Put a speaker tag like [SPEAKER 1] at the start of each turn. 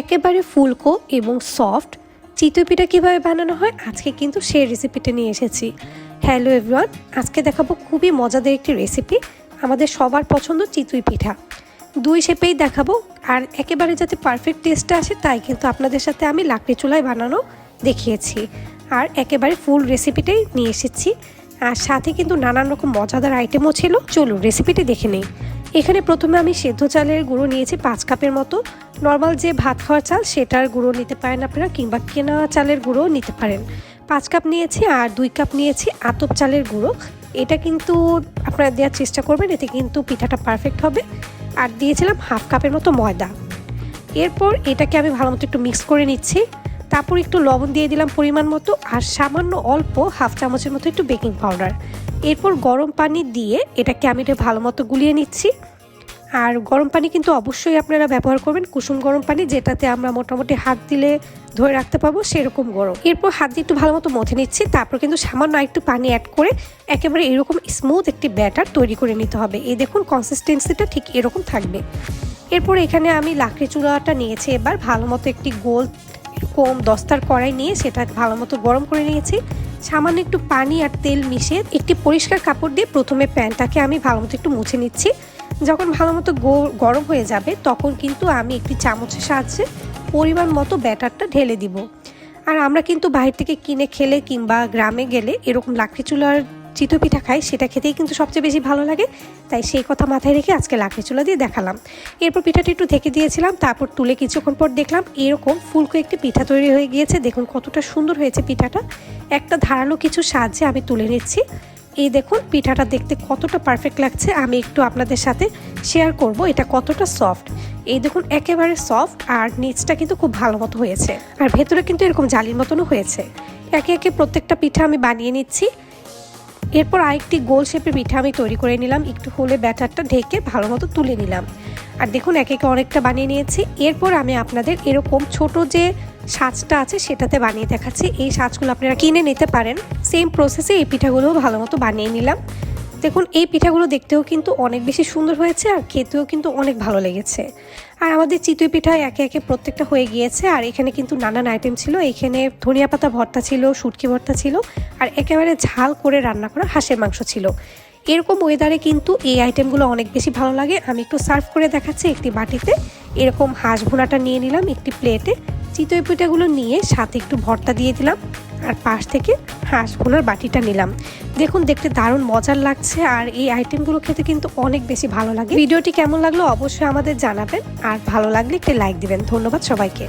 [SPEAKER 1] একেবারে ফুলকো এবং সফট। চিতই পিঠা কীভাবে বানানো হয়, আজকে কিন্তু সেই রেসিপিটা নিয়ে এসেছি। হ্যালো এভরিওয়ান আজকে দেখাবো খুবই মজাদার একটি রেসিপি আমাদের সবার পছন্দ চিতই পিঠা। দুই শেপেই দেখাবো, আর একেবারে যাতে পারফেক্ট টেস্টটা আসে, তাই কিন্তু আপনাদের সাথে আমি লাকড়ি চুলায় বানানো দেখিয়েছি। আর একেবারে ফুল রেসিপিটাই নিয়ে এসেছি। আর সাথে কিন্তু নানান রকম মজাদার আইটেমও ছিল। চলুন রেসিপিটি দেখে নিই। এখানে প্রথমে আমি সেদ্ধ চালের গুঁড়ো নিয়েছি পাঁচ কাপের মতো। নর্মাল যে ভাত খাওয়ার চাল, সেটার গুঁড়ো নিতে পারেন আপনারা, কিংবা কেনা চালের গুঁড়ো নিতে পারেন। পাঁচ কাপ নিয়েছি আর দুই কাপ নিয়েছি আতপ চালের গুঁড়ো। এটা কিন্তু আপনারা দেওয়ার চেষ্টা করবেন, এতে কিন্তু পিঠাটা পারফেক্ট হবে। আর দিয়েছিলাম হাফ কাপের মতো ময়দা। এরপর এটাকে আমি ভালো মতো একটু মিক্স করে নিচ্ছি। তারপর একটু লবণ দিয়ে দিলাম পরিমাণ মতো, আর সামান্য অল্প হাফ চামচের মতো একটু বেকিং পাউডার। এরপর গরম পানি দিয়ে এটাকে আমি এটা ভালো মতো গুলিয়ে নিচ্ছি। আর গরম পানি কিন্তু অবশ্যই আপনারা ব্যবহার করবেন, কুসুম গরম পানি যেটাতে আমরা মোটামুটি হাত দিলে ধরে রাখতে পারব সেরকম গরম। এরপর হাত দিয়ে একটু ভালো মতো মথে নিচ্ছি, তারপর কিন্তু সামান্য একটু পানি অ্যাড করে একেবারে এরকম স্মুথ একটি ব্যাটার তৈরি করে নিতে হবে। এই দেখুন কনসিস্টেন্সিটা ঠিক এরকম থাকবে। এরপর এখানে আমি লাকড়ি চুলাটা নিয়েছি, এবার ভালো মতো একটি গোল এরকম দস্তার কড়াই নিয়ে সেটা ভালো মতো গরম করে নিয়েছি। সামান্য একটু পানি আর তেল মিশিয়ে একটি পরিষ্কার কাপড় দিয়ে প্রথমে প্যানটাকে আমি ভালো মতো একটু মুছে নিচ্ছি। যখন ভালো মতো গরম হয়ে যাবে তখন কিন্তু আমি একটি চামচের সাহায্যে পরিমাণ মতো ব্যাটারটা ঢেলে দিব। আর আমরা কিন্তু বাইরে থেকে কিনে খেলে কিংবা গ্রামে গেলে এরকম লাকড়ি চুলার চিতই পিঠা খাই, সেটা খেতেই কিন্তু সবচেয়ে বেশি ভালো লাগে। তাই সেই কথা মাথায় রেখে আজকে লাকড়ি চুলা দিয়ে দেখালাম। এরপর পিঠাটা একটু ঢেকে দিয়েছিলাম, তারপর তুলে কিছুক্ষণ পর দেখলাম এরকম ফুলকো একটি পিঠা তৈরি হয়ে গিয়েছে। দেখুন কতটা সুন্দর হয়েছে পিঠাটা। একটা ধারালো কিছু সাহায্যে আমি তুলে নিচ্ছি। এই দেখুন, পিঠাটা দেখতে কতটা পারফেক্ট লাগছে। আমি একটু আপনাদের সাথে শেয়ার করব এটা কতটা সফট এই দেখুন, একেবারে সফট আর নিচটা কিন্তু খুব ভালো মতো হয়েছে। আর ভেতরে কিন্তু এরকম জালির মতনও হয়েছে। একে একে প্রত্যেকটা পিঠা আমি বানিয়ে নিচ্ছি। এরপর আরেকটি গোল শেপে পিঠা আমি তৈরি করে নিলাম। একটু হলে ব্যাটারটা ঢেকে ভালো মতো তুলে নিলাম। আর দেখুন, একে একে অনেকটা বানিয়ে নিয়েছি। এরপর আমি আপনাদের এরকম ছোট যে সাজটা আছে, সেটাতে বানিয়ে দেখাচ্ছি। এই সাজগুলো আপনারা কিনে নিতে পারেন। সেম প্রসেসে এই পিঠাগুলোও ভালো মতো বানিয়ে নিলাম। দেখুন, এই পিঠাগুলো দেখতেও কিন্তু অনেক বেশি সুন্দর হয়েছে আর খেতেও কিন্তু অনেক ভালো লেগেছে। আর আমাদের চিতই পিঠা একে একে প্রত্যেকটা হয়ে গিয়েছে আর এখানে কিন্তু নানান আইটেম ছিল। এখানে ধনিয়া পাতা ভর্তা ছিল, শুটকি ভর্তা ছিল আর একেবারে ঝাল করে রান্না করা হাঁসের মাংস ছিল। এরকম ওয়েদারে কিন্তু এই আইটেমগুলো অনেক বেশি ভালো লাগে। আমি একটু সার্ভ করে দেখাচ্ছি একটি বাটিতে। এরকম হাঁস ভুনাটা নিয়ে নিলাম একটি প্লেটে চিতই পিঠাগুলো নিয়ে সাথে একটু ভর্তা দিয়ে দিলাম। আর পাশ থেকে হাঁস ভোনার বাটিটা নিলাম। দেখুন, দেখতে দারুণ মজার লাগছে আর এই আইটেমগুলো খেতে কিন্তু অনেক বেশি ভালো লাগে। ভিডিওটি কেমন লাগল অবশ্যই আমাদের জানাবেন আর ভালো লাগলে একটি লাইক দিবেন। ধন্যবাদ সবাইকে।